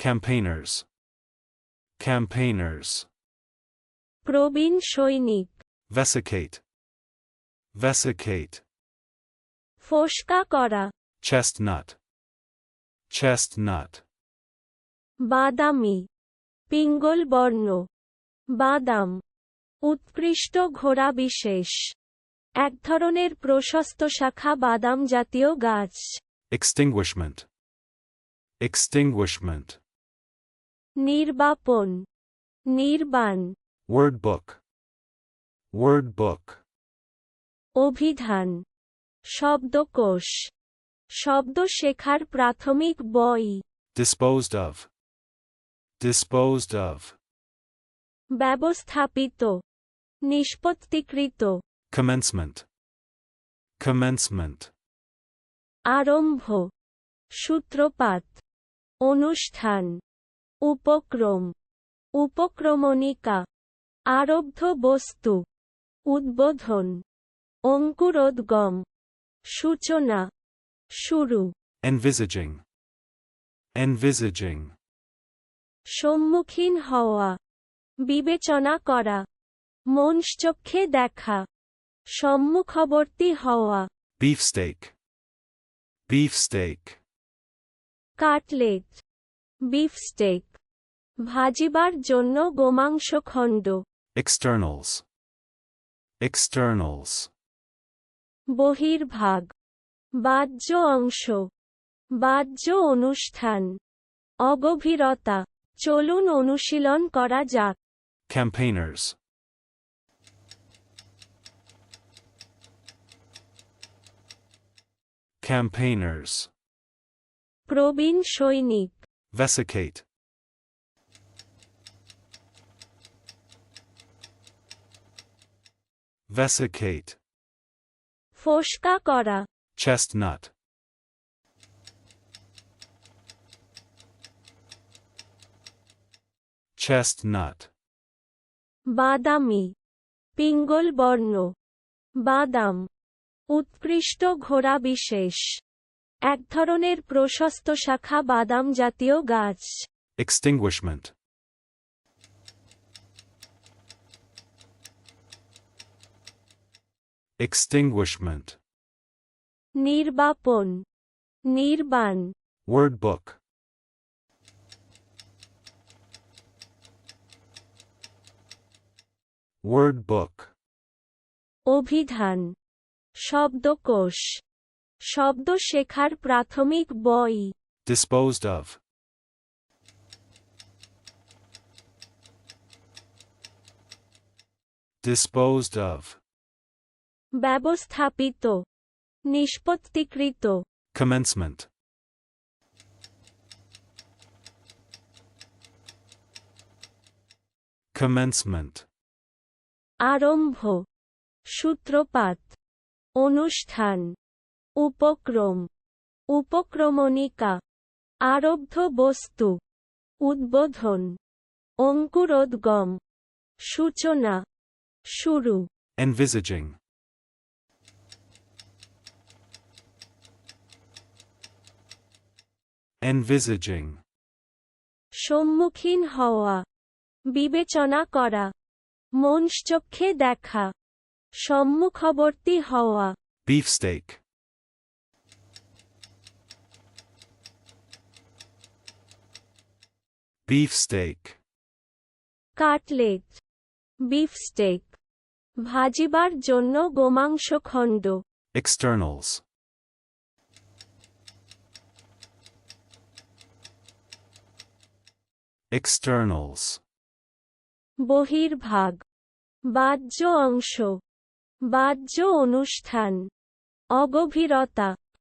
Campaigners. Campaigners. প্রবীণ সৈনিক Vesicate. Vesicate. ফোসকা করা Chestnut. Chestnut. বাদামি পিঙ্গল বর্ণ বাদাম উৎকৃষ্ট ঘোড়া বিশেষ এক ধরনের প্রশস্ত শাখা বাদাম জাতীয় গাছ Extinguishment. Extinguishment. নির্বাপন নির্বাণ Word book. Word book. অভিধান শব্দকোষ শব্দ শেখার প্রাথমিক বই Disposed of. Disposed of. ব্যবস্থাপিত নিষ্পত্তিকৃত Commencement. Commencement. আরম্ভ সূত্রপাত অনুষ্ঠান উপক্রম উপক্রমণিকা আরব্ধ বস্তু উদ্বোধন অঙ্কুরোদ্গম সূচনা শুরু Envisaging. Envisaging. সম্মুখীন হওয়া বিবেচনা করা মনশ্চক্ষে দেখা সম্মুখবর্তী হওয়া Beefsteak. Beefsteak. কাটলেট বিফস্টেক ভাজিবার জন্য গোমাংস খণ্ড Externals. Externals. বহির্ভাগ বাহ্য অংশ বাহ্য অনুষ্ঠান অগভীরতা চলুন অনুশীলন করা যাক Campaigners. Campaigners. প্রবীণ সৈনিক Vesicate. Vesicate. ফোসকা করা Chestnut. Chestnut. বাদামি পিঙ্গল বর্ণ বাদাম উৎকৃষ্ট ঘোড়া বিশেষ এক ধরনের প্রশস্ত শাখা বাদাম জাতীয় গাছ। এক্সটিংগুইশমেন্ট এক্সটিংগুইশমেন্ট নির্বাপন। নির্বাণ। ওয়ার্ড বুক ওয়ার্ড বুক অভিধান। শব্দকোষ। শব্দ শেখার প্রাথমিক বই Disposed of. Disposed of. ব্যবস্থাপিত নিষ্পত্তিকৃত Commencement. Commencement. আরম্ভ সূত্রপাত অনুষ্ঠান উপক্রম উপক্রমণিকা আরব্ধ বস্তু উদ্বোধন অঙ্কুরোদ্গম সূচনা শুরু Envisaging. Envisaging. সম্মুখীন হওয়া বিবেচনা করা মনশ্চক্ষে দেখা সম্মুখবর্তী হওয়া Beefsteak. Beefsteak. কাটলেট বিফস্টেক ভাজিবার জন্য গোমাংস খণ্ড Externals. Externals. বহির্ভাগ বাহ্য অংশ বাহ্য অনুষ্ঠান অগভীরতা